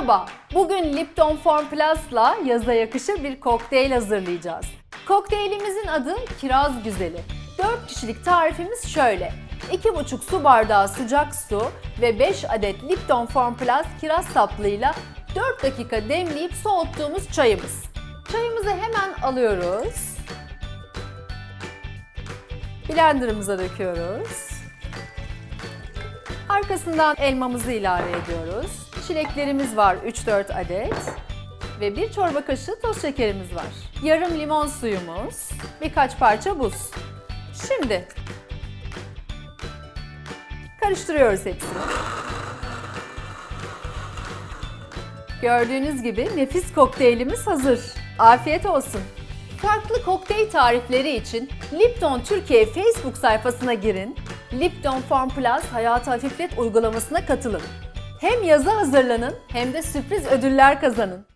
Merhaba, bugün Lipton Form Plus'la yaza yakışır bir kokteyl hazırlayacağız. Kokteylimizin adı Kiraz Güzeli. 4 kişilik tarifimiz şöyle. 2,5 su bardağı sıcak su ve 5 adet Lipton Form Plus kiraz saplığıyla 4 dakika demleyip soğuttuğumuz çayımız. Çayımızı hemen alıyoruz. Blenderımıza döküyoruz. Arkasından elmamızı ilave ediyoruz. Çileklerimiz var 3-4 adet. Ve bir çorba kaşığı toz şekerimiz var. Yarım limon suyumuz, birkaç parça buz. Şimdi karıştırıyoruz hepsini. Gördüğünüz gibi nefis kokteylimiz hazır. Afiyet olsun. Farklı kokteyl tarifleri için Lipton Türkiye Facebook sayfasına girin. Lipton Form Plus Hayatı Hafiflet uygulamasına katılın. Hem yaza hazırlanın hem de sürpriz ödüller kazanın.